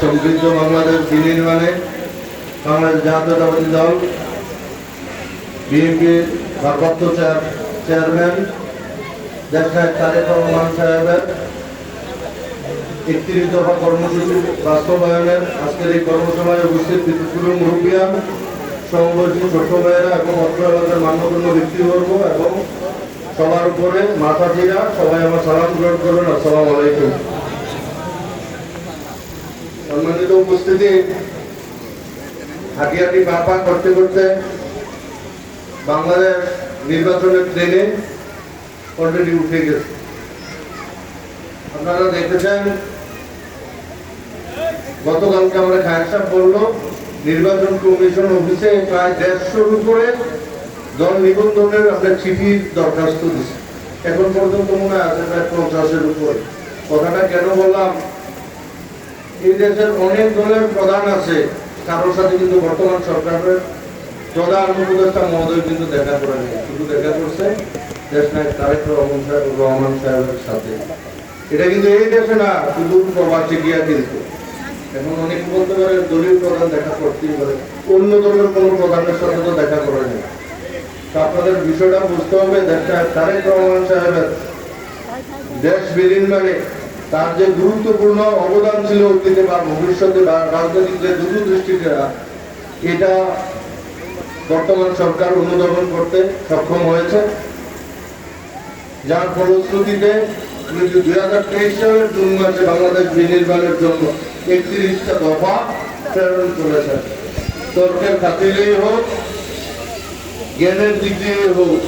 সমৃদ্ধ বাংলাদেশ বিনির্মাণে বাংলাদেশ জাতীয়তাবাদী দল বিএনপি ভারপ্রাপ্ত চেয়ার চেয়ারম্যান, দেশনায়ক তারেক রহমান সাহেবের একত্রিশ দফা কর্মসূচি বাস্তবায়নের আজকের এই কর্মসভায় উপস্থিত বিদ্যুৎগুলো মুরব্বিয়ান, সমবয়সী ছোট ভাইয়েরা এবং অত্র এলাকার মান্যগণ্য ব্যক্তিবর্গ এবং সবার উপরে মাথা চিরা সবাই আমার সালাম গ্রহণ করুন আসসালাম আলাইকুম। সম্মানিত উপস্থিতি হাঁটি হাঁটি পা পা করতে করতে বাংলাদেশ নির্বাচনের ট্রেনে অলরেডি উঠে গেছে। আপনারা দেখেছেন গতকালকে আমরা খায়ের সাহেব বলল, নির্বাচন কমিশন অফিসে প্রায় দেড়শোর উপরে দল নিবন্ধনের আপনার চিঠির দরখাস্ত দিচ্ছে এখন পর্যন্ত মনে আছে প্রায় পঞ্চাশের উপরে। কথাটা কেন বললাম? এই দেশের অনেক দলের প্রধান আছে, কারোর সাথে কিন্তু বর্তমান সরকারের প্রধান উপদেষ্টা মহোদয় কিন্তু দেখা করে নেই। শুধু দেখা করছে দেশ নায়ক তারেক রহমান সাহেব, রহমান সাহেবের সাথে। এটা কিন্তু এই দেশে না, শুধু প্রবাসী গিয়া কিন্তু এখন অনেক বলতে পারে দলীয় প্রধান দেখা করতেই পারে। অন্য দলের কোনো প্রধানের সাথে তো দেখা করে নেই। আপনাদের বিষয়টা বুঝতে হবে, দেশ নায়ক তারেক রহমান সাহেবের দেশ বিনির্মাণে তার যে গুরুত্বপূর্ণ অবদান ছিল অতীতে বা ভবিষ্যতে বা রাজনৈতিক যে দূরদৃষ্টিটা এটা বর্তমান সরকার অনুধাবন করতে সক্ষম হয়েছে। যার ফলশ্রুতিতে দুই হাজার তেইশ সালের জুন মাসে বাংলাদেশ বিনির্মাণের জন্য একত্রিশটা দফা প্রেরণ করেছে। তর্কের খাতিরেই হোক, জ্ঞানের দিক দিয়ে হোক,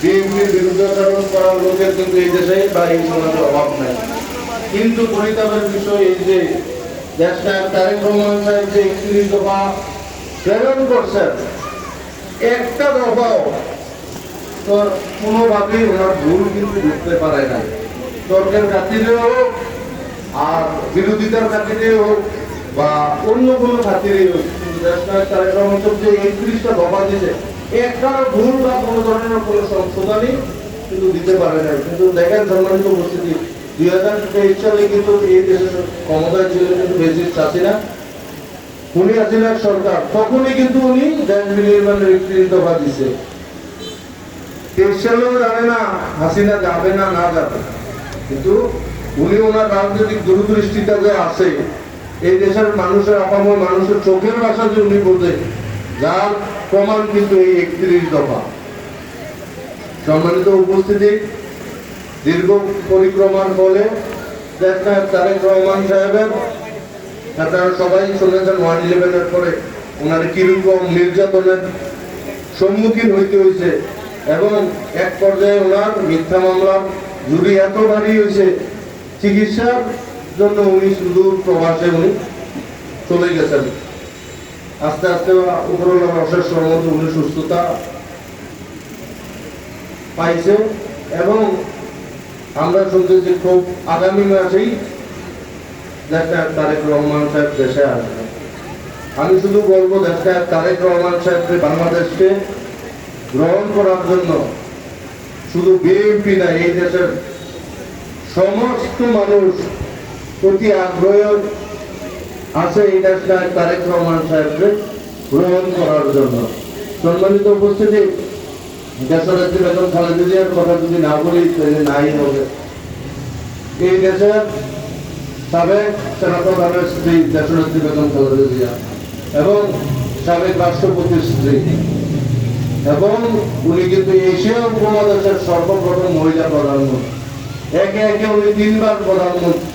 বিএনপির বিরুদ্ধাচরণ করার লোকের কিন্তু এই দেশে বা এই সমাজে অভাব নাই। কিন্তু পরিতাপের বিষয় এই যে দেশ নায়ক তারেক রহমান সাহেব যে একত্রিশ দফা প্রেরণ করছেন, একটা দফাও তোর কোনোভাবেই ওনার ভুল কিন্তু বুঝতে পারে নাই। তর্কের খাতিরে হোক আর বিরোধিতার খাতিরে হোক বা অন্য কোনো খাতিরে হোক, কিন্তু দেশ নায়ক তারেক রহমান সাহেব যে একত্রিশটা দফা দিয়েছে একটা ভুল বা কোনো ধরনের কোনো সংশোধনই কিন্তু দিতে পারে নাই। কিন্তু দেখেন সম্মানিত উপস্থিতি দুই হাজার তেইশ কিন্তু এই দেশের ক্ষমতায় কিন্তু উনি সরকার। তখনই কিন্তু উনি দফা দিছে। জানে না, হাসিনা যাবে না না যাবে। কিন্তু উনি ওনার রাজনৈতিক দূরদৃষ্টিটা যে আছে, এই দেশের মানুষের আপামর মানুষের চোখের ভাষা যে উনি বোঝে, যার প্রমাণ কিন্তু এই একত্রিশ দফা। সম্মানিত উপস্থিতি দীর্ঘ পরিক্রমার ফলে দেশনায়ক তারেক রহমান সাহেবের আপনারা সবাই শুনেছেন ওয়ান ইলেভেনের পরে ওনার কীরকম নির্যাতনের সম্মুখীন হইতে হয়েছে এবং এক পর্যায়ে ওনার মিথ্যা মামলার জুড়ি এত ভারী হয়েছে চিকিৎসার জন্য উনি সুদূর প্রবাসে উনি চলে গেছেন। আস্তে আস্তে উপরওয়ালার অশেষ সহমত, উনি সুস্থতা পাইছে এবং আমরা শুনছি যে খুব আগামী মাসেই দেখা তারেক রহমান সাহেব দেশে আসবে। আমি শুধু বলব দেখা তারেক রহমান সাহেবকে বাংলাদেশকে গ্রহণ করার জন্য শুধু বিএনপি না, এই দেশের সমস্ত মানুষ প্রতি আগ্রহ আছে এই দেশটা তারেক রহমান সাহেবকে গ্রহণ করার জন্য। সম্মানিত উপস্থিতি কথা যদি না বলি, তাহলে নাই হবে। এই দেশের সাবেক সেনাপ্রধানের স্ত্রী এবং সাবেক রাষ্ট্রপতির স্ত্রী। এবং উনি কিন্তু এশিয়া উপমহাদেশের সর্বপ্রথম মহিলা প্রধানমন্ত্রী। একে একে উনি তিনবার প্রধানমন্ত্রী।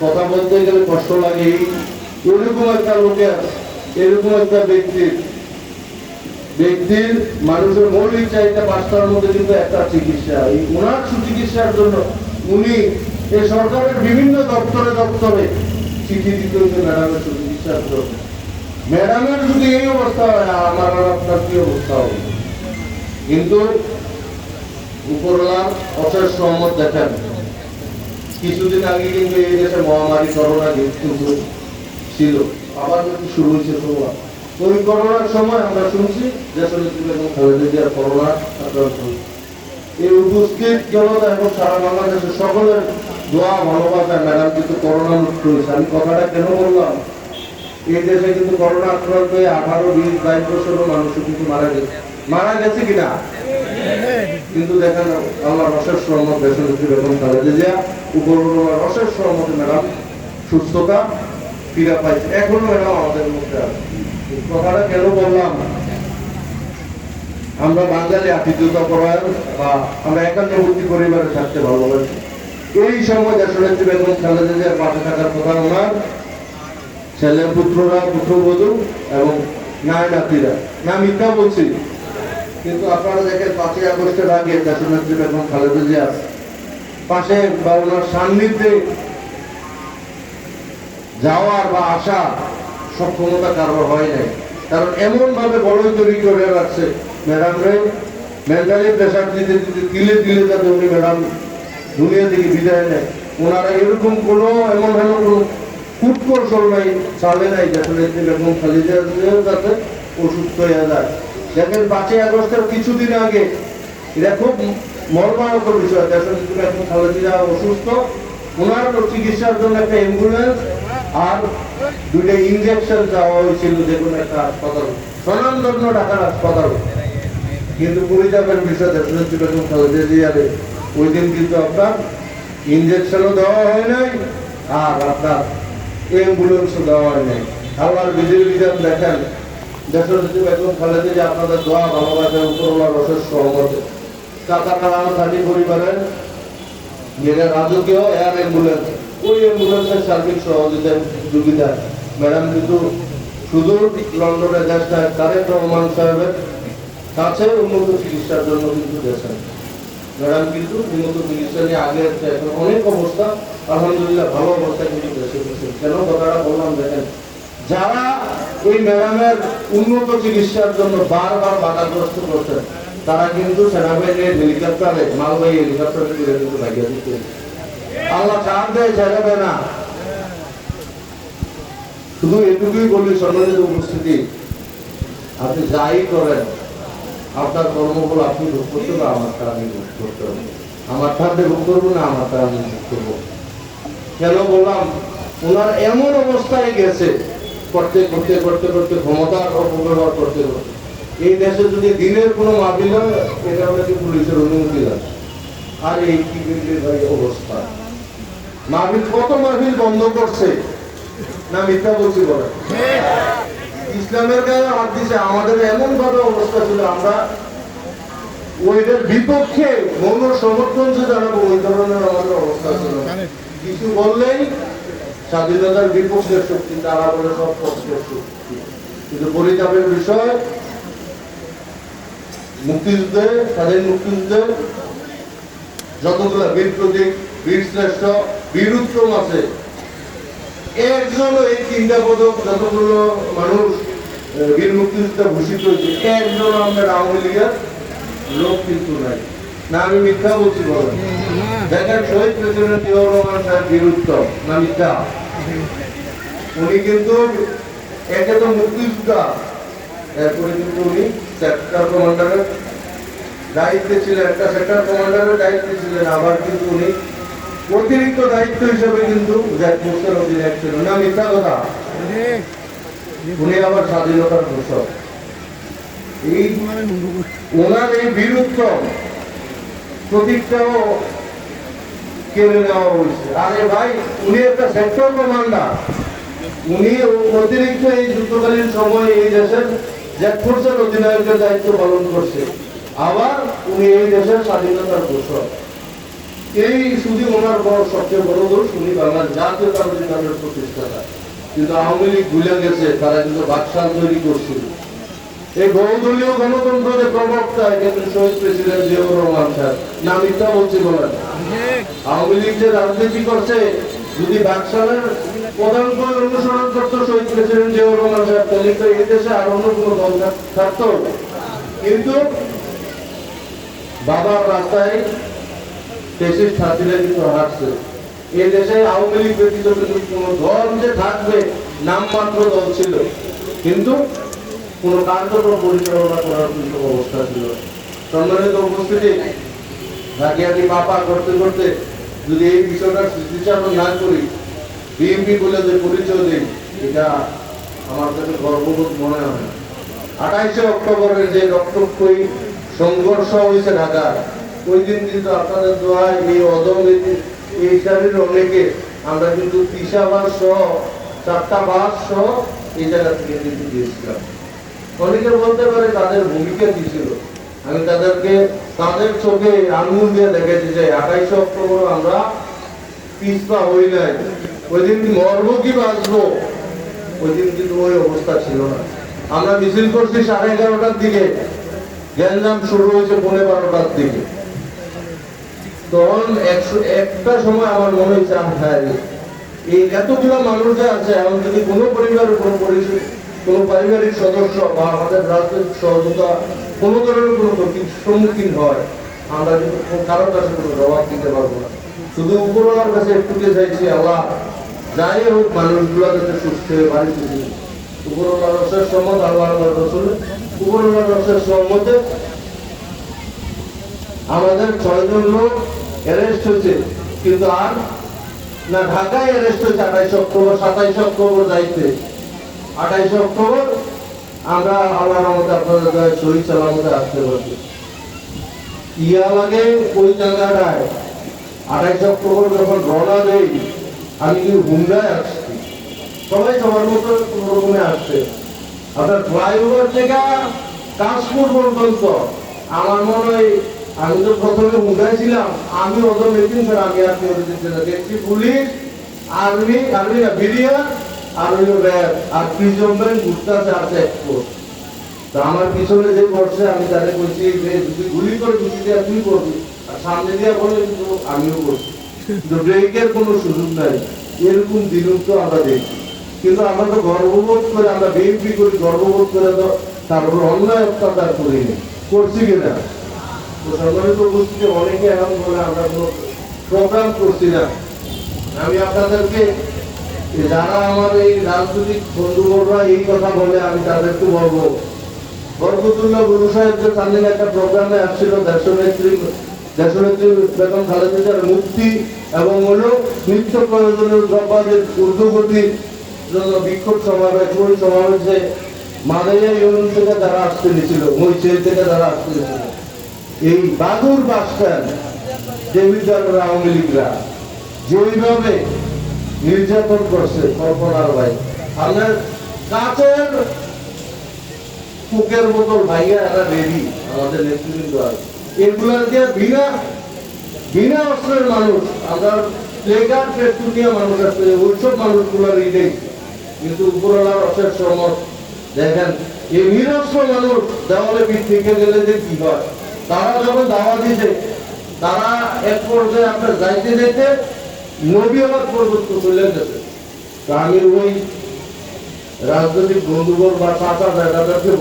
কথা বলতে গেলে কষ্ট লাগে এরকম একটা লোকের, এরকম একটা ব্যক্তির ব্যক্তির মানুষের মৌলিক চাহিদা পাঁচটার মধ্যে কিন্তু একটা চিকিৎসা। এই ওনার সুচিকিৎসার জন্য উনি এই সরকারের বিভিন্ন দপ্তরে দপ্তরে চিঠি দিতে হচ্ছে ম্যাডামের সুচিকিৎসার জন্য। ম্যাডামের যদি এই অবস্থা হয়, আমার আর আপনার কি অবস্থা হবে? কিন্তু উপরলার অশেষ সহমত দেখেন। কিছুদিন আগে কিন্তু এই দেশে মহামারী, করোনা কিন্তু ছিল। আবার কিন্তু শুরু হয়েছে করোনা ওই করোনার সময় আমরা শুনছি দেশের এবং খালেদা উপস্থিত জনতা এবং কিন্তু মারা গেছে। কিনা? কিন্তু দেখেন, আল্লাহর অশেষ রহমত দেশনেত্রী বেগম খালেদা জিয়া অশেষ রহমতে ম্যাডাম সুস্থতা ফিরে পাইছে। এখনও ম্যাডাম আমাদের মধ্যে আছে। কথাটা কেন বললাম? আমরা বাঙালি আতিথ্যতা পরায়ণ বা আমরা একান্তবর্তী পরিবারে থাকতে ভালোবাসি। এই সময় দেশনেত্রী বেগম খালেদা জিয়ার পাশে থাকার কথা ওনার ছেলে পুত্ররা পুত্রবধূ এবং নায় নাতিরা। না, মিথ্যা বলছি। কিন্তু আপনারা দেখেন পাঁচই আগস্টের আগে দেশনেত্রী বেগম খালেদা জিয়ার পাশে বা ওনার সান্নিধ্যে যাওয়ার বা আসা সক্ষমতা কারও হয় নাই। কারণ এমন ভাবে বড় তৈরি করে রাখছে, ম্যাডাম রে, মেন্টালি প্রেশার দিতে দিতে তিলে তিলে যাতে উনি ম্যাডাম দুনিয়া থেকে বিদায় নেয়। ওনারা এরকম কোনো, এমন হেন কোনো কুটকৌশল নাই, চালে নাই বেগম খালেদা জিয়ার যাতে অসুস্থ হয়ে যায়। দেখেন, পাঁচই আগস্টের কিছুদিন আগে, এটা খুব মর্মাহত বিষয় দেশনেত্রী বেগম খালেদা জিয়া অসুস্থ, ওনার চিকিৎসার জন্য একটা অ্যাম্বুলেন্স আর দুইটা ইনজেকশন দেওয়া হয়েছিল যে কোনো একটা হাসপাতাল। স্বনামধন্য ঢাকার হাসপাতাল। কিন্তু পরিতাপের বিষয় দেশনেত্রী বেগম খালেদা জিয়ারে ওই দিন কিন্তু আপনার ইনজেকশনও দেওয়া হয় নাই, আর আপনার অ্যাম্বুলেন্সও দেওয়া হয় নাই। আল্লাহর বিধির বিধান দেখেন দেশনেত্রী বেগম খালেদা জিয়া আপনাদের দোয়া ভালোবাসা থাকি পরিবারের যেটা রাজকীয় এয়ার অ্যাম্বুলেন্স ওই অ্যাম্বুলেন্সের সার্ভিস সহযোগিতা সুবিধা। ম্যাডাম কিন্তু শুধু লন্ডনে দেশটা তারেক রহমান সাহেবের কাছে উন্নত চিকিৎসার জন্য কিন্তু গেছেন। ম্যাডাম কিন্তু উন্নত চিকিৎসা নিয়ে আগে এখন অনেক অবস্থা, আলহামদুলিল্লাহ ভালো অবস্থা কিন্তু দেশে গেছে। কেন কথাটা বললাম দেখেন, যারা ওই ম্যাডামের উন্নত চিকিৎসার জন্য বারবার বাধাগ্রস্ত করছেন, তারা কিন্তু সেনাবাহিনীর হেলিকপ্টারে, মালবাহী হেলিকপ্টারে কিন্তু ভাগিয়ে দিতে আল্লাহ চাপ দেয় ছেড়ে না। শুধু এটুকুই বলি, সম্মানিত উপস্থিতি। আপনি যাই করেন, আপনার কর্মগুলো আপনি ভোগ করতে হবে আমারটা আমি ভোগ করতে হবে। আমার থাকতে ভোগ করব না আমারটা আমি ভোগ করব। কেন বললাম? ওনার এমন অবস্থায় গেছে, করতে করতে করতে করতে ক্ষমতার অপব্যবহার করতে করতে। এই দেশে যদি দিনের কোনো মাহফিল হয় এটা হচ্ছে পুলিশের অনুমতি লাগে আর এই কি বিল্ডির ভাই অবস্থা। মাহফিল, কত মাহফিল বন্ধ করছে? না, মিথ্যা বলছি বলে। ইসলামের গায়ে হাত দিছে, আমাদের এমন ভাবে অবস্থা ছিল, আমরা ওইটার বিপক্ষে মৌন সমর্থন যে জানাব, ওই ধরনের আমাদের অবস্থা ছিল কিছু বললেই স্বাধীনতার বিপক্ষের শক্তি, তারা বলে সব পক্ষের শক্তি। কিন্তু পরিতাপের বিষয়, মুক্তিযুদ্ধে, স্বাধীন মুক্তিযুদ্ধে যতগুলো বীর প্রতীক, বীর শ্রেষ্ঠ, বীর উত্তম আছে। একজনও এই তিনটা পদক যতগুলো মানুষ বীর ভূষিত হয়েছে আওয়ামী লীগের লোক কিন্তু নাই। না, আমি মিথ্যা বলছি, বলেন। দেখেন, শহীদ প্রেসিডেন্ট জিয়াউর রহমান না মিথ্যা? উনি কিন্তু একে তো মুক্তিযোদ্ধা, এরপরে কিন্তু উনি সেক্টর কমান্ডারের দায়িত্বে ছিলেন একটা সেক্টর কমান্ডারের দায়িত্বে ছিলেন, আবার কিন্তু উনি অতিরিক্ত দায়িত্ব হিসেবে কিন্তু জ্যাক পোস্টের অধীনে ছিল না, মিথ্যা কথা। উনি আবার স্বাধীনতার ঘোষক। এই ওনার এই প্রতীকটাও কেড়ে নেওয়া হয়েছে। আরে ভাই, উনি একটা সেক্টর কমান্ডার। উনি অতিরিক্ত এই যুদ্ধকালীন সময়ে এই দেশের জ্যাক ফোর্সের অধিনায়কের দায়িত্ব পালন করছে। আবার উনি এই দেশের স্বাধীনতার ঘোষক। এই শুধু ওনার বড় সবচেয়ে বড় দোষ উনি বাংলার জাতীয়তাবাদী দলের প্রতিষ্ঠাতা। কিন্তু আওয়ামী লীগ ভুলে গেছে, তারা কিন্তু বাকশাল তৈরি করছিল। এই বহুদলীয় গণতন্ত্রের প্রবক্তা কিন্তু শহীদ প্রেসিডেন্ট জিয়াউর রহমান সাহেব না, মিথ্যা বলছি বলেন আওয়ামী লীগ যে রাজনীতি করছে, যদি বাকশালের প্রধান করে অনুসরণ করতো শহীদ প্রেসিডেন্ট জিয়াউর রহমান সাহেব তাহলে তো এই দেশে আর অন্য কোনো দল থাক- থাকতো। কিন্তু বাবার রাস্তায় ফেসিস্ট হাসিনা কিন্তু হারছে এই দেশে আওয়ামী লীগ ব্যতীত কিন্তু কোনো দল যে থাকবে, নামমাত্র দল ছিল। কিন্তু কোনো কার্যক্রম পরিচালনা করার কিন্তু অবস্থা ছিল সম্মানিত উপস্থিতি রাগিয়াটি বাপা করতে করতে যদি এই বিষয়টা স্মৃতিচারণ না করি, বিএনপি বলে যে পরিচয় দিই এটা আমার কাছে গর্ববোধ মনে হয় আঠাইশে অক্টোবরের যে রক্তক্ষয়ী সংঘর্ষ হয়েছে ঢাকায় ওই দিন কিন্তু আপনাদের দোয়ায় এই অদম এই- এই অনেকে, আমরা কিন্তু তিসা বাস সহ, চারটা বাস সহ এই জায়গা থেকে কিন্তু দিয়েছিলাম অনেকে বলতে পারে তাদের ভূমিকা কি ছিল? আমি তাদেরকে তাদের চোখে আঙুল দিয়ে দেখেছি যে আঠাইশে অক্টোবর আমরা পিছপা হই নাই। ওই দিন মরবো কি বাঁচবো? ওই দিন কিন্তু ওই অবস্থা ছিল না। আমরা মিছিল করছি সাড়ে এগারোটার দিকে। গ্যাঞ্জাম শুরু হয়েছে পৌনে বারোটার দিকে। তখন একশো, একটা সময় আমার মনে হয়েছে, আমি হ্যাঁ এই এতগুলো মানুষ যে আছে, এমন যদি কোনো পরিবারের কোনো কোনো পারিবারিক সদস্য বা আমাদের রাজনৈতিক সহযোগিতা কোনো ধরনের কোনো ক্ষতির সম্মুখীন হয়, আমরা কিন্তু কোনো কারোর কাছে কোনো জবাব দিতে পারব না। শুধু উপরওয়ালার কাছে একটুকে চাইছি, আল্লাহ, যাই হোক, মানুষগুলো যাতে সুস্থ হয়ে বাড়ি ফিরে উপরওয়ালার রসের সম্মত আল্লাহ আল্লাহ রসুল আমাদের ছয়জন লোক অ্যারেস্ট হয়েছে। কিন্তু আর না, ঢাকায় অ্যারেস্ট হয়েছে আঠাইশ অক্টোবর, সাতাইশ অক্টোবর যাইতে আঠাইশ অক্টোবর আমরা আল্লাহ রহমতে আপনাদের দয়া শহীদ সালামতে আসতে পারছি। ইয়া ওই জায়গাটায় আঠাইশ অক্টোবর যখন রওনা দেই, আমি কি হুন্ডায় আসছি? সবাই সবার মতো কোনো রকমে আসছে। আপনার ফ্লাইওভার থেকে পর্যন্ত। আমার মনে হয়, আমি তো প্রথমে হুন্ডায় ছিলাম আমি অত স্যার আমি আর দেখছি পুলিশ, আর্মি আর্মি আর প্রিজন আমার পিছনে যে করছে, আমি তাদের বলছি যে যদি গুলি করে গুলি দিয়ে তুই করবি, আর সামনে দিয়ে বলে কিন্তু আমিও করছি। কিন্তু ব্রেকের কোনো সুযোগ নাই। এরকম দিনও তো আমরা দেখি। কিন্তু আমরা তো গর্ববোধ করে, আমরা বিএনপি করি, গর্ববোধ করে তো তারপর অন্যায় অত্যাচার করিনি। করছি কিনা? তো সম্মানিত উপস্থিতি অনেকে এখন বলে আমরা কোনো প্রোগ্রাম করছি না। আমি আপনাদেরকে যারা আমার এই রাজনৈতিক বন্ধুবররা এই কথা বলে, আমি তাদেরকে বলব বরকতুল্লাহ গুরু সাহেবদের সামনে একটা প্রোগ্রামে আসছিল, দেশনেত্রী দেশনেত্রী বেগম খালেদা মুক্তি এবং হলো নিত্য প্রয়োজনীয় দ্রব্যের ঊর্ধ্বগতির জন্য বিক্ষোভ সমাবেশ সমাবেশে মাদাইয়া ইউনিয়ন থেকে যারা আসতে থেকে যারা আসতে এই বাদুর বাস স্ট্যান্ড আওয়ামী লীগরা নির্যাতন করছে, কল্পনার ভাই, আপনার ভাইয়া এরা রেডি, আমাদের নেতৃবৃন্দ আছে। বিনা বিনা অস্ত্রের মানুষ, আমরা প্লেগার পেট্রোলিয়া মানুষ আছে, ওইসব মানুষগুলো কিন্তু উপরওয়ালার অশেষ সমর দেখেন, এই নিরস্ত্র মানুষ দেওয়ালে থেকে গেলে যে কি হয়? তারা যখন দাওয়া দিতে তারা এক পর্যায়ে আপনার যাইতে যেতে নবী পর্যন্ত চলে গেছে তা আমি ওই রাজনৈতিক বন্ধুবর বা চাচা যায়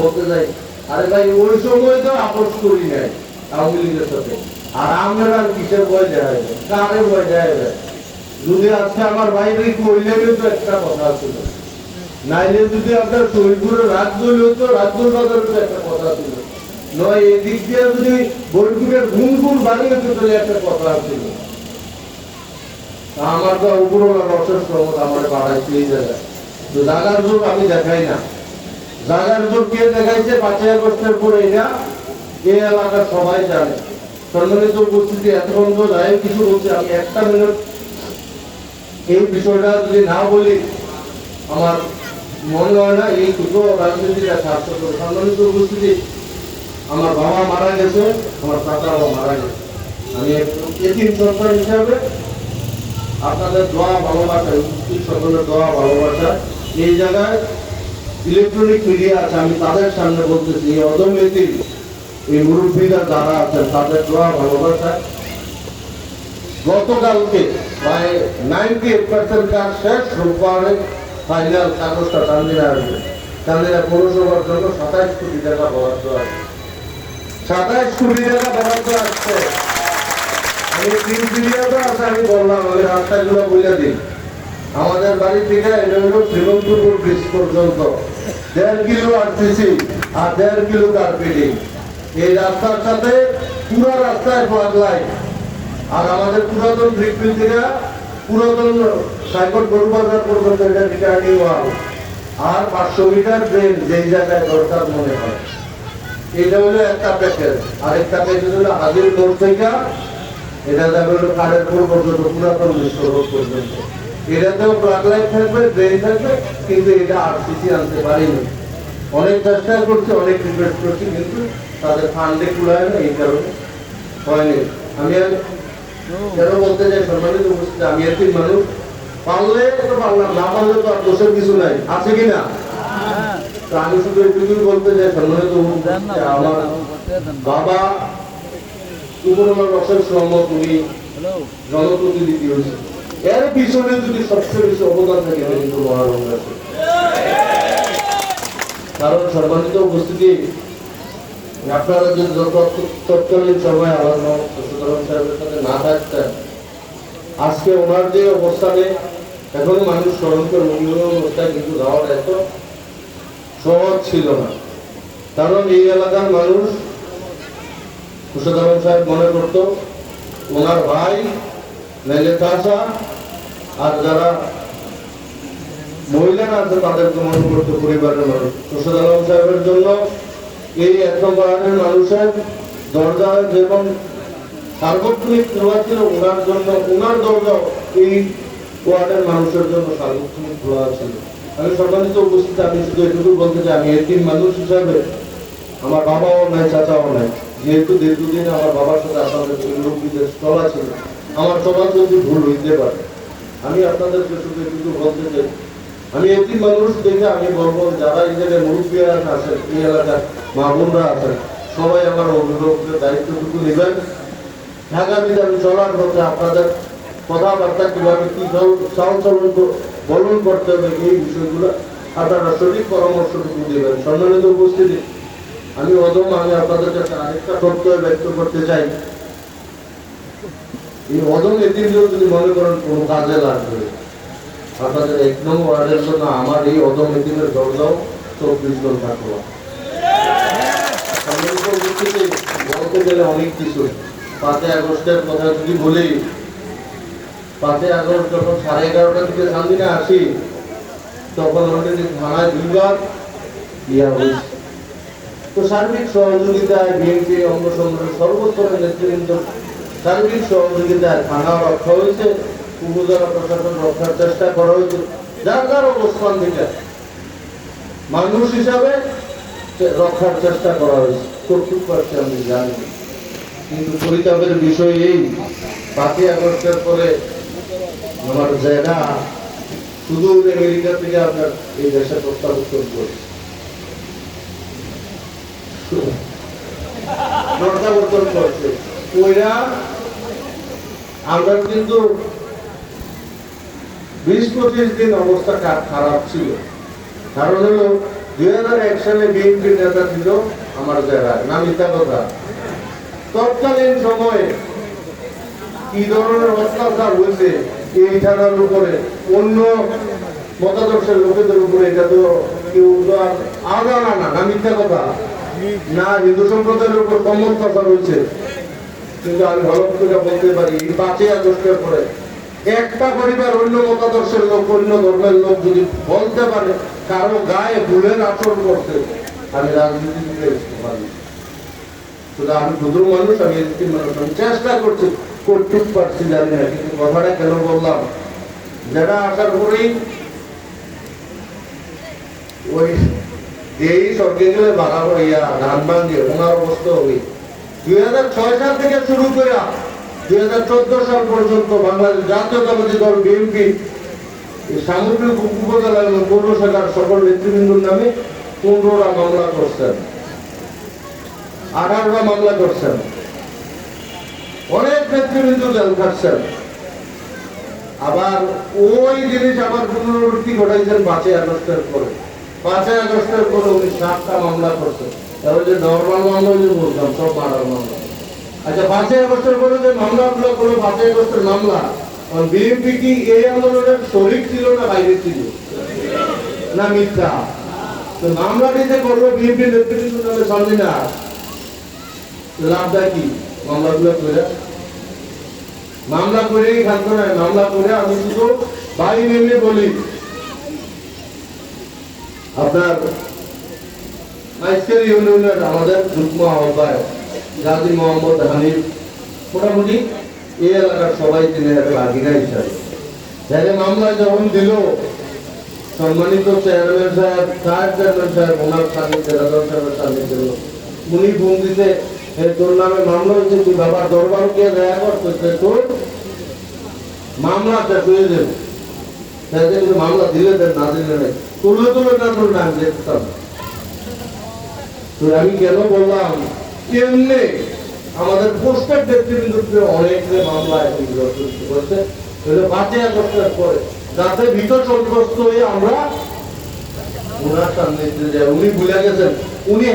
বলতে যাই, আরে ভাই, ওই সময় তো আপোষ করি নাই আওয়ামী লীগের সাথে। আর আমরা কিসের ভয় দেওয়া যায় কারে ভয় যায় যদি আজকে আমার বাইরে কইলে তো একটা কথা ছিল নাইলে যদি আপনার শহীদপুরে রাজদল হতো রাজদল বাজার তো একটা কথা ছিল। নয়, এদিক দিয়ে যদি গুণ গুণ বাড়িয়ে হতো তাহলে একটা কথা ছিল। আমার তো উপরওয়ালা রসের শ্রমত আমার বাড়াইছে এই জায়গায় তো জাগার যুগ আমি দেখাই না। জাগার যুগ কে দেখাইছে? পাঁচই আগস্টের পরে এটা? এই এলাকার সবাই জানে। সম্মানিত উপস্থিতি এতক্ষণ তো যাই কিছু বলছে, আমি একটা মিনিট এই বিষয়টা যদি না বলি, আমার মনে হয় না এই করে সম্মানিত উপস্থিতি, আমার বাবা মারা গেছে, আমার মারা গেছে। আমি হিসাবে আপনাদের দোয়া ভালোবাসা, উপস্থিত সকলের দোয়া ভালোবাসা। এই জায়গায় ইলেকট্রনিক মিডিয়া আছে, আমি তাদের সামনে বলতেছি, এই অদমনীতির এই মুরব্বীরা যারা আছেন, তাদের দোয়া ভালোবাসা। গতকালকে প্রায় নাইনটি এইট পার্সেন্ট কাজ শেষ রোববারে ফাইনাল কাগজটা চান্দিনা আসবে চান্দিনা পৌরসভার জন্য সাতাইশ কোটি টাকা বরাদ্দ আছে। সাতাইশ কোটি টাকা বরাদ্দ আসছে আমাদের বাড়ি থেকে পর্যন্ত দেড় কিলো আর দেড় কিলো কার্পেটিং এই রাস্তার সাথে রাস্তায় আর আমাদের পুরাতন থেকে পুরাতন সাইকট গরু বাজার পর্যন্ত এটা রিটার্নিং ওয়াল আর পাঁচশো মিটার ড্রেন যেই জায়গায় দরকার মনে হয়। এটা হলো একটা প্যাকেজ আরেকটা প্যাকেজ হলো হাজির মোড় থেকে, এটা যাবে হলো কারেরপুর পর্যন্ত, পুরাতন বিশ্ব পর্যন্ত। এটাতেও ব্লাড লাইট থাকবে ড্রেন থাকবে, কিন্তু এটা আরসিসি আনতে পারিনি। অনেক চেষ্টা করছে, অনেক রিকোয়েস্ট করছি, কিন্তু তাদের ফান্ডে কুলায় না, এই কারণে হয়নি। আমি আর কেন বলতে চাই? সম্মানিত উপস্থিত, আমি একটি মানুষ। পারলে তো পারলাম, না পারলে তো আর দোষের কিছু নাই। আছে আমি শুধু এটুকুই বলতে সম্মানিত আমার বাবা রসের উনি জনপ্রতিনিধি হয়েছে। এর পিছনে যদি সবচেয়ে বেশি অবদান থাকে কিন্তু মহারণ আছে কারণ সম্মানিত উপস্থিতি আপনারা যদি তৎকালীন সময় আমার সুতরাং সাহেবের সাথে না থাকতেন আজকে ওনার যে অবস্থানে এখনও মানুষ স্মরণ করে উনি অবস্থায় কিন্তু যাওয়ার এত সহজ ছিল না। কারণ এই এলাকার মানুষ খুশাদারম সাহেব মনে করতো, ওনার ভাই নাইলে চাষা আর যারা মহিলারা আছে, তাদেরকে মনে করতো পরিবারের মানুষ। খুশাদ আলম সাহেবের জন্য এই ওয়ার্ডের মানুষের দরজা যেমন সার্বক্ষণিক খোলা ছিল ওনার জন্য ওনার দরজা এই ওয়ার্ডের মানুষের জন্য সার্বক্ষণিক খোলা ছিল। আমি সম্মানিত উপস্থিত, আমি শুধু এটুকু বলতে চাই, আমি একদিন মানুষ হিসাবে আমার বাবাও নাই, চাচাও নাই। যেহেতু দীর্ঘদিন আমার বাবার সাথে আপনাদের মুরব্বীদের চলা ছিল, আমার সবার যদি ভুল হইতে পারে, আমি আপনাদেরকে শুধু এটুকু বলতে চাই আমি একটি মানুষ দেখে আমি বলব, যারা জায়গায় মুরব্বীরা আছেন এই এলাকার মা বোনরা আছেন সবাই আমার অভিভাবকের দায়িত্বটুকু নেবেন। আগামীতে আমি চলার পথে আপনাদের কথাবার্তা কীভাবে কি চাল চলন বলন করতে হবে এই বিষয়গুলো আপনারা সঠিক পরামর্শটুকু দেবেন। সম্মানিত উপস্থিতি, আমি অদম আমি আপনাদের কাছে আরেকটা তথ্য ব্যক্ত করতে চাই। এই অদম এদিনও যদি মনে করেন কোনো কাজে লাগবে। আপনাদের এক নম্বর ওয়ার্ডের জন্য আমার এই অদম এদিনের দরজাও চব্বিশ ঘণ্টা খোলা গেলে অনেক কিছু। পাঁচই আগস্টের কথা যদি বলি, পাঁচই আগস্ট যখন সাড়ে এগারোটা থেকে সামনে আসি, তখন অলরেডি থানায় দুইবার ইয়া হয়েছে। তো সার্বিক সহযোগিতায় বিএনপি অঙ্গ সংগঠন সর্বস্তরের নেতৃবৃন্দ, সার্বিক সহযোগিতায় থানা রক্ষা হয়েছে। উপজেলা প্রশাসন রক্ষার চেষ্টা করা হয়েছে। যার যার অবস্থান থেকে মানুষ হিসাবে রক্ষার চেষ্টা করা হয়েছে। কর্তৃক পারছে আমি জানি কিন্তু পরিতাপের বিষয় এই পাঁচই আগস্টের পরে আমার জায়গা শুধু আমেরিকা থেকে আপনার এই দেশে প্রত্যাবর্তন করেছে। প্রত্যাবর্তন করছে। ওইরা আমরা কিন্তু বিশ পঁচিশ দিন অবস্থা খারাপ ছিল? কারণ হলো, দুই হাজার এক সালে বিএনপি নেতা ছিল আমার জায়গায় না মিথ্যা কথা তৎকালীন সময়ে কি ধরনের অত্যাচার হয়েছে এই থানার উপরে? অন্য মতাদর্শের লোকেদের উপরে এটা তো কেউ আর আলাদা না না মিথ্যা কথা না, হিন্দু সম্প্রদায়ের উপর কম অত্যাচার হয়েছে। কিন্তু আমি ভালো করে বলতে পারি, পাঁচই আগস্টের পরে একটা পরিবার অন্য মতাদর্শের লোক, অন্য ধর্মের লোক যদি বলতে পারে, কারও গায়ে ভুলের আচরণ করতে আমি রাজনীতি থেকে উঠতে পারি। শুধু আমি মানুষ আমি মানুষ, আমি চেষ্টা করছি পারছি, জানি না, কিন্তু কথাটা কেন বললাম? যেটা আসার পরেই ওই এই স্বর্গে গেলে বাগাবো ইয়া ধান ভাঙ্গে ওনার অবস্থা হবে। দুই হাজার ছয় সাল থেকে শুরু করে দুই হাজার চোদ্দ সাল পর্যন্ত বাংলাদেশ জাতীয়তাবাদী দল বিএনপি সামগ্রিক উপজেলা এবং পৌর সকল নেতৃবৃন্দর নামে পনেরোটা মামলা করছেন। আঠারোটা মামলা করছেন। অনেক নেতৃবৃন্দ জেল খাটছেন। আবার ওই জিনিস আবার পুনরাবৃত্তি ঘটাইছেন পাঁচই আগস্টের পরে। পাঁচই আগস্টের পরে উনি সাতটা মামলা করছেন। তাহলে যে নর্মাল মামলা যে বলতাম সব মারার মামলা। আচ্ছা পাঁচই আগস্টের পরে যে মামলাগুলো করল পাঁচই আগস্টের মামলা? বিএনপি কি এই আন্দোলনের শরিক ছিল না বাইরে ছিল? না মিথ্যা। তো মামলাটি যে বিএনপি নেতৃত্ব নামে সামনে না। লাভটা কি? মামলাগুলো করে? মামলা করেই খান্ত নাই মামলা করে আমি শুধু নেমে বলি। আপনার আজকের ইউনিয়নের আমাদের যুগ্ম আহ্বায়ক গাজী মোহাম্মদ হানিফ, মোটামুটি এই এলাকার সবাই তিনি একটা আগিরা হিসাবে যারা মামলা যখন দিল, সম্মানিত চেয়ারম্যান সাহেব সাহেব চেয়ারম্যান সাহেব, ওনার সান্নিধ্যে রাজন সাহেবের সান্নিধ্যে উনি ফোন দিতে তোর নামে মামলা হয়েছে, তুই বাবা দরবার গিয়ে দেখা করতেছে তোর মামলাটা হয়ে যাবে তাই কিন্তু মামলা দিলে দেন, না দিলে নেই তুললে তুলে না তুললে আমি দেখতাম না। তো আমি কেন বললাম কেমনে? আমাদের পোস্টার ব্যক্তিবৃন্দকে অনেক মামলা করেছে পাঁচই আগস্টের পরে, যাতে ভিতর সন্ত্রস্ত হয়ে আমরা ওনার যাই। উনি গেছেন। উনি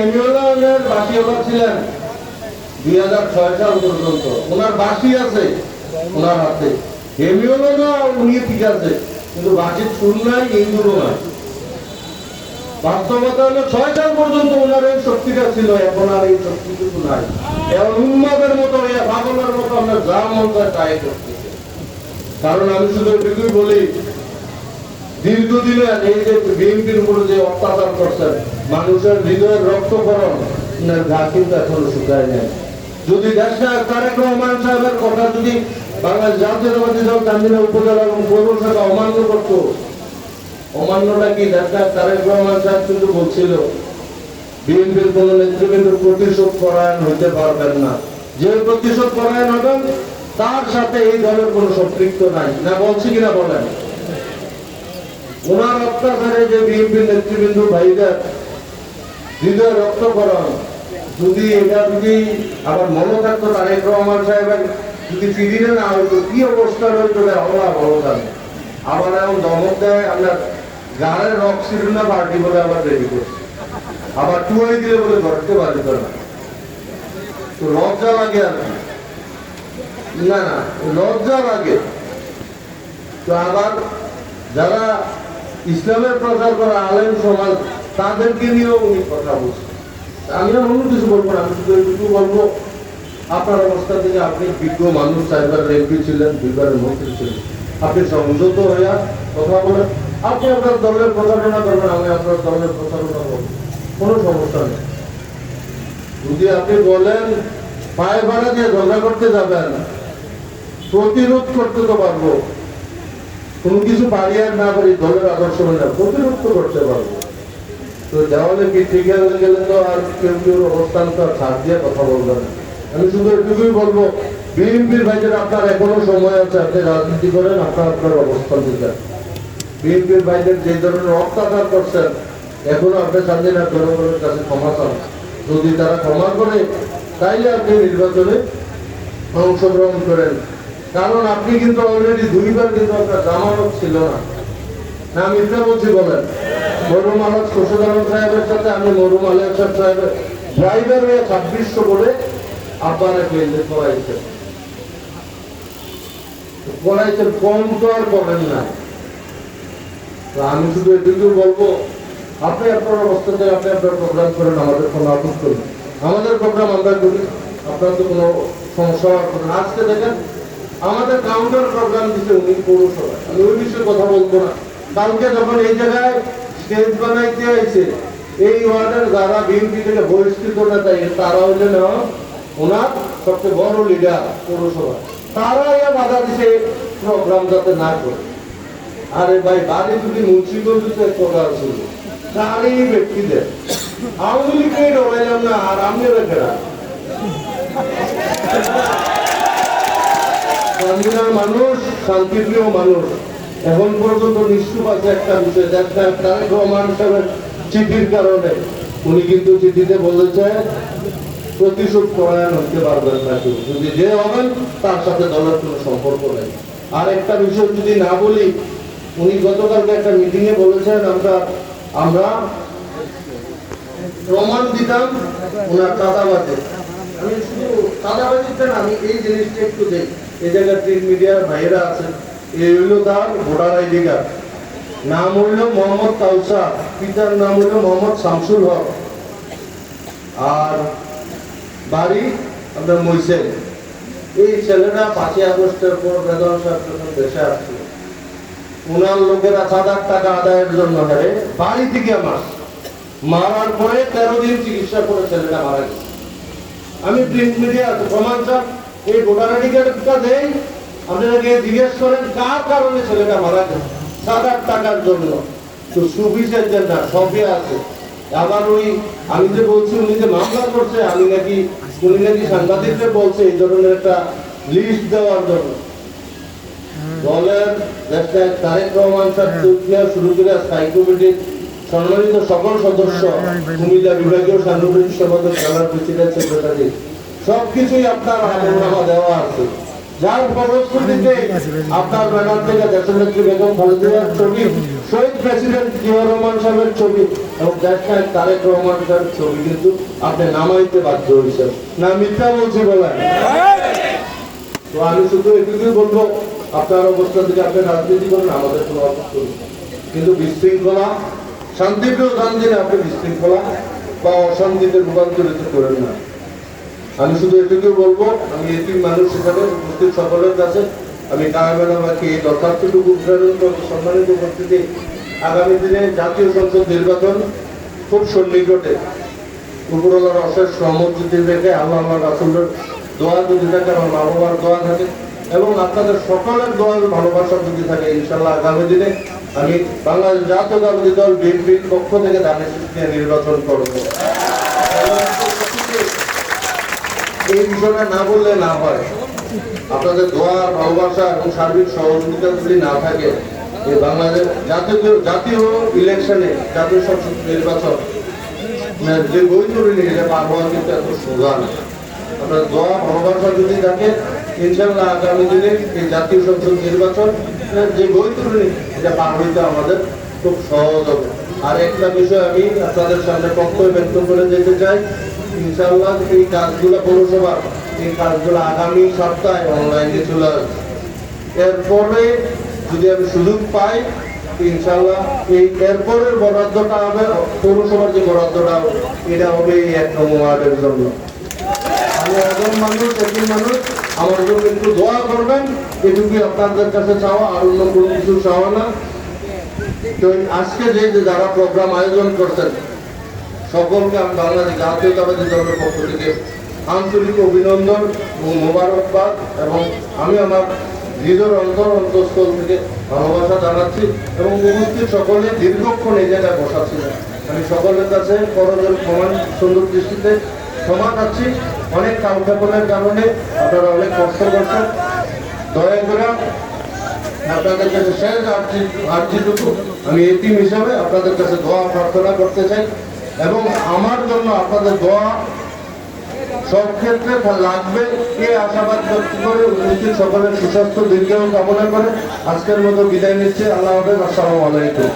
ছিলেন দুই হাজার ছয় সাল পর্যন্ত। ওনার বাসি আছে ওনার হাতে। হেমিওলনা উনি ঠিক আছে, কিন্তু বাসির সুর নাই ইন্দুরও নাই। বাস্তবতা হলো ছয় পর্যন্ত ওনার এই শক্তিটা ছিল, এখন আর এই শক্তি কিন্তু নাই উন্মাদের মতো পাগলের মতো আমরা যা মন চায় তাই করতেছি কারণ আমি শুধু এটুকুই বলি, দীর্ঘদিনের এই যে বিএনপির উপরে যে অত্যাচার করছেন, মানুষের হৃদয়ের রক্তকরণ ঘা কিন্তু এখনও শুকায় নাই। যদি দেশটা তারেক রহমান সাহেবের কথা যদি বাংলাদেশ জাতীয়তাবাদী দল চান্দিনা উপজেলা এবং পৌর শাখা অমান্য করতো অমান্যটা কি ডাক্তার তারেক রহমান সাহেব কিন্তু বলছিল? বিএনপির কোন নেতৃবৃন্দ প্রতিশোধ পরায়ণ হইতে পারবেন না। যে প্রতিশোধ পরায়ণ হবেন, তার সাথে এই দলের কোনো সম্পৃক্ত নাই। না বলছি কিনা বলেন? ওনার অত্যাচারে যে বিএনপির নেতৃবৃন্দ ভাইদের হৃদয় রক্তকরণ যদি এটা যদি আবার মনে থাকতো তারেক রহমান সাহেবের যদি ফিরিয়ে না হইতো, কি অবস্থা হইতো হওয়া ভালো আবার এখন দমক দেয় আপনার গাড়ের রক সিলিন্ডার পার্টি বলে আবার রেডি করছে। আবার টুয়াই দিলে বলে ধরতে পারবে তো না। তো লজ্জা লাগে আর কি? না না, লজ্জা লাগে। তো আবার যারা ইসলামের প্রচার করা আলেম সমাজ, তাদেরকে নিয়েও উনি কথা বলছেন। আমি আর অন্য কিছু বলব না, আমি শুধু বলব, আপনার অবস্থা থেকে আপনি বিজ্ঞ মানুষ চারবার এমপি ছিলেন, দুইবারের মন্ত্রী ছিলেন। আপনি সংযত হইয়া কথা বলেন। আপনি আপনার দলের প্রচারণা করবেন আমি আপনার দলের প্রচারণা করব। কোনো সমস্যা নেই। যদি আপনি বলেন, পায়ে ভাড়া দিয়ে ঝগড়া করতে যাবেন, প্রতিরোধ করতে তো পারব। কোনো কিছু আর না পারি দলের আদর্শ মানে প্রতিরোধ তো করতে পারব। তো দেওয়ালে ঠিক হয়ে গেলে তো আর কেউ কেউ অবস্থান তো ছাড় দিয়ে কথা বলবে না। আমি শুধু এটুকুই বলব, বিএনপির ভাইদের আপনার এখনও সময় আছে, আপনি রাজনীতি করেন, আপনার আপনার অবস্থান দিতেন বিএনপির ভাইদের যে ধরনের অত্যাচার করছেন, এখনও আপনি চাচ্ছেন আর জনগণের কাছে ক্ষমা চান। যদি তারা ক্ষমা করে, তাইলে আপনি নির্বাচনে অংশগ্রহণ করেন। কারণ আপনি কিন্তু অলরেডি দুইবার কিন্তু আপনার জামানত ছিল না। আমি এটা বলছি বলেন। মরুম আলাদ খোরশেদ সাহেবের সাথে আমি মরুম আলিয়া সাহেবের ড্রাইভার হয়ে ছাব্বিশশো করে আপনারা কেন্দ্রে করাইছেন করাইছেন কম তো আর করেন না। আমি শুধু এটুকু বলব আপনি আপনার অবস্থাতে আপনি আপনার প্রোগ্রাম করেন, আমাদের কোনো আপত্তি করবেন আমাদের প্রোগ্রাম আমরা করি, আপনার তো কোনো সমস্যা হওয়ার আজকে দেখেন, আমাদের কাউন্টার প্রোগ্রাম দিচ্ছে উনি পৌরসভা আমি ওই বিষয়ে কথা বলব না। কালকে যখন এই জায়গায় স্টেজ বানাইতে হয়েছে এই ওয়ার্ডের যারা বিএনপি থেকে বহিষ্কৃত নেতা তারা হইলেন ওনার সবচেয়ে বড় লিডার পৌরসভা তারা বাধা দিছে প্রোগ্রাম যাতে না করে। আরে ভাই, বাড়ি যদি মুন্সিগঞ্জে প্রোগ্রাম ছিল এই ব্যক্তিদের আওয়ামী লীগকে না, আর আমি রেখেরা মানুষ, শান্তিপ্রিয় মানুষ। এখন পর্যন্ত নিশ্চুপ আছে একটা বিষয় সাহেবের চিঠির কারণে উনি কিন্তু চিঠিতে বলেছে, প্রতিশোধ পরায়ণ হতে পারবেন না যদি যে হবেন, তার সাথে দলের কোনো সম্পর্ক নেই। আর একটা বিষয় যদি না বলি উনি গতকালকে একটা মিটিং এ বলেছেন, আমরা আমরা প্রমাণ দিতাম ওনার চাঁদাবাজে আমি শুধু চাঁদাবাজিতে না, আমি এই জিনিসটা একটু দেই। এই জায়গায় প্রিন্ট মিডিয়ার ভাইয়েরা আছেন এই হইল তার ভোটার আইডি কার্ড নাম হইল মোহাম্মদ কাউসা পিতার নাম হইল মোহাম্মদ শামসুল হক। আর বাড়ি আপনার মৈসেল এই ছেলেটা পাঁচই আগস্টের পর বেদন সাহেব যখন দেশে আসছিল উনার লোকেরা আট টাকা আদায়ের জন্য হারে বাড়ি থেকে মাস মারার পরে তেরো দিন চিকিৎসা করে ছেলেটা মারা গেছে। আমি প্রিন্ট মিডিয়া প্রমাণ স্যার এই ভোটার আইডি কার্ডটা দেই। আপনারা গিয়ে জিজ্ঞেস করেন, কার কারণে ছেলেটা মারা গেছে? আট টাকার জন্য। তো সুফিসের যে না সবই আছে। আবার ওই, আমি যে বলছি, উনি যে মামলা করছে, আমি নাকি, উনি নাকি সাংবাদিকদের বলছে, এই ধরনের একটা লিস্ট দেওয়ার জন্য। দলের lieutenant Tarique Rahman sir Turkiye শুরু করে স্থায়ী কমিটির সম্মানিত সকল সদস্য কুমিল্লা বিভাগীয় সাংগঠনিক সম্পাদক জেলার প্রেসিডেন্ট সেক্রেটারি সবকিছুই আপনার হাতেনামা দেওয়া আছে। যার ফলশ্রুতিতে আপনার ব্যানার থেকে দেশনেত্রী বেগম খালেদিয়ার ছবি শহীদ প্রেসিডেন্ট জিয়া রহমান সাহেবের ছবি এবং লেফটেন্যান্ট তারেক রহমান সাহেবের ছবি কিন্তু আপনি নামাইতে বাধ্য হয়েছেন। না মিথ্যা বলছি বলেন তো আমি শুধু এটুকুই বলব আপনার অবস্থা থেকে আপনি রাজনীতি করেন, আমাদের কোনো অবস্থা নেই। কিন্তু বিশৃঙ্খলা, শান্তিপ্রিয় দিলে আপনি বিশৃঙ্খলা বা অশান্তিতে রূপান্তরিত করেন না। আমি শুধু এটুকুই বলব, আমি এটি মানুষ হিসাবে উপস্থিত সকলের কাছে আমি কারাবেন আমাকে এই দরখাস্তটুকু প্রেরণ করব, সম্মানিত উপস্থিতি। আগামী দিনে জাতীয় সংসদ নির্বাচন খুব সন্নিকটে। উপরওয়ালার অশেষ সহমত যদি রেখে আল্লাহ আমার রাসুলের দোয়া যদি থাকে, আমার মা বাবার দোয়া থাকে। এবং আপনাদের সকলের দোয়া ভালোবাসা যদি থাকে ইনশাল্লাহ আগামী দিনে আমি বাংলাদেশ জাতীয়তাবাদী দল বিএনপির পক্ষ থেকে দানের নিয়ে নির্বাচন করব। এই বিষয়টা না বললে না হয়। আপনাদের দোয়া, ভালোবাসা এবং সার্বিক সহযোগিতা যদি না থাকে, এই বাংলাদেশ জাতীয় জাতীয় ইলেকশনে, জাতীয় সংসদ নির্বাচন, যে বই করে নিয়ে এটা পার কিন্তু এত সোজা না। আপনার দোয়া, ভালোবাসা যদি থাকে ইনশাল্লাহ আগামী দিনে এই জাতীয় সংসদ নির্বাচন যে বই নিয়ে এটা পার হইতে আমাদের খুব সহজ হবে। আর একটা বিষয় আমি আপনাদের সামনে পক্ষে ব্যক্ত করে যেতে চাই। ইনশাল্লাহ এই কাজগুলো পৌরসভা এই কাজগুলো আগামী সপ্তাহে অনলাইনে চলে আসবে। এরপরে যদি আমি সুযোগ পাই ইনশাল্লাহ এই এরপরের বরাদ্দটা হবে পৌরসভার যে বরাদ্দটা হবে, এটা হবে এই এক নম্বর ওয়ার্ডের জন্য। আমি একজন মানুষ একজন মানুষ আমার জন্য একটু দোয়া করবেন, এটুকুই আপনাদের কাছে চাওয়া, আর অন্য কোনো কিছু চাওয়া না। তো আজকে যে যারা প্রোগ্রাম আয়োজন করছেন, সকলকে আমি বাংলাদেশ জাতীয়তাবাদী দলের পক্ষ থেকে আন্তরিক অভিনন্দন এবং মোবারকবাদ, এবং আমি আমার নিজের অন্তর অন্তঃস্থল থেকে ভালোবাসা জানাচ্ছি, এবং উপস্থিত সকলে দীর্ঘক্ষণ এই জায়গায় বসা আমি সকলের কাছে করজোর সমান সুন্দর দৃষ্টিতে ক্ষমা চাচ্ছি। অনেক কালক্ষেপণের কারণে আপনারা অনেক কষ্ট করছেন। দয়া করে আপনাদের কাছে শেষ আর্জি, আর্জিটুকু। আমি এটিম হিসাবে আপনাদের কাছে দোয়া, প্রার্থনা করতে চাই এবং আমার জন্য আপনাদের দোয়া সব ক্ষেত্রে লাগবে। এই আশাবাদ ব্যক্ত করে উপস্থিত সকলের সুস্বাস্থ্য দীর্ঘ কামনা করে আজকের মতো বিদায় নিচ্ছে। আল্লাহ হাফেজ, আসসালামু আলাইকুম।